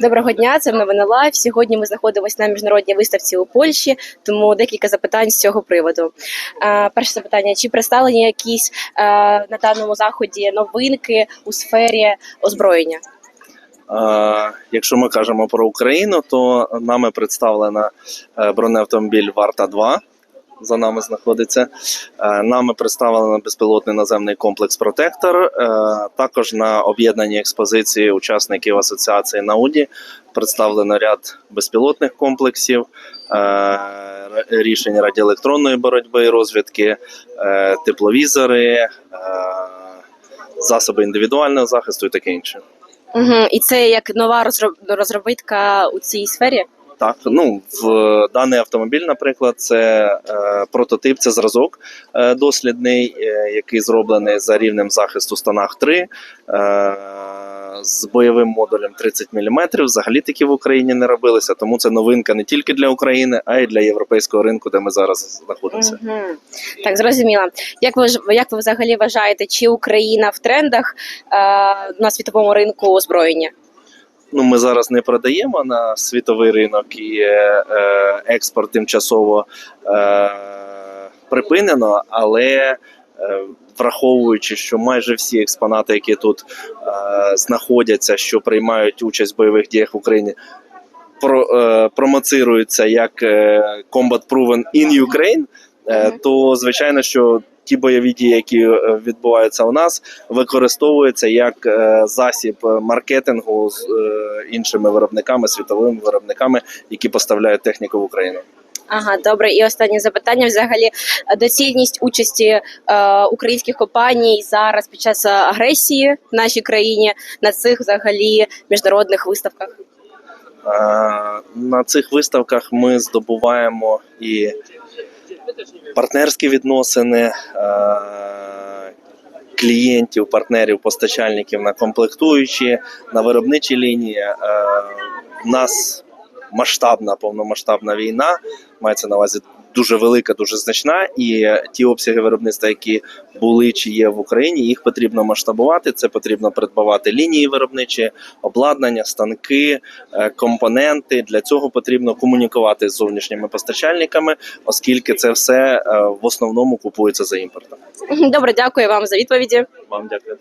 Доброго дня, це новини Лайв. Сьогодні ми знаходимося на міжнародній виставці у Польщі, тому декілька запитань з цього приводу. Е, перше запитання: чи представлені якісь е, на даному заході новинки у сфері озброєння? Е, Якщо ми кажемо про Україну, то нами представлена бронеавтомобіль Варта 2. За нами знаходиться. Е, Нами представлено безпілотний наземний комплекс Протектор. Е, Також на об'єднаній експозиції учасників асоціації Науді представлено ряд безпілотних комплексів, е, рішень радіоелектронної боротьби і розвідки, тепловізори, засоби індивідуального захисту і таке інше. Угу. І це як нова розроб- розробитка у цій сфері? Так, ну в даний автомобіль, наприклад, це е, прототип, це зразок е, дослідний, е, який зроблений за рівнем захисту станах 3 е, з бойовим модулем 30 мм. Взагалі такі в Україні не робилися, тому це новинка не тільки для України, а й для європейського ринку, де ми зараз знаходимося. Угу. Так, зрозуміла. Як ви як ви взагалі вважаєте, чи Україна в трендах е, на світовому ринку озброєння? Ну, ми зараз не продаємо на світовий ринок і е, е, експорт тимчасово е, припинено, але е, враховуючи, що майже всі експонати, які тут е, знаходяться, що приймають участь в бойових діях в Україні, про, е, промоцируються як е, Combat Proven in Ukraine, е, то звичайно, що ті бойові дії, які е, відбуваються у нас, використовуються як е, засіб маркетингу з іншими виробниками, світовими виробниками, які поставляють техніку в Україну. Ага, добре. І останнє запитання: взагалі доцільність участі е, українських компаній зараз під час агресії в нашій країні на цих взагалі міжнародних виставках. Е, На цих виставках ми здобуваємо і партнерські відносини е, клієнтів, партнерів, постачальників на комплектуючі, на виробничі лінії. Е, У нас масштабна, повномасштабна війна, мається на увазі дуже велика, дуже значна, і ті обсяги виробництва, які були чи є в Україні, їх потрібно масштабувати. Це потрібно придбавати лінії виробничі, обладнання, станки, е, компоненти. Для цього потрібно комунікувати з зовнішніми постачальниками, оскільки це все е, в основному купується за імпортом. Добре, дякую вам за відповіді. Вам дякую.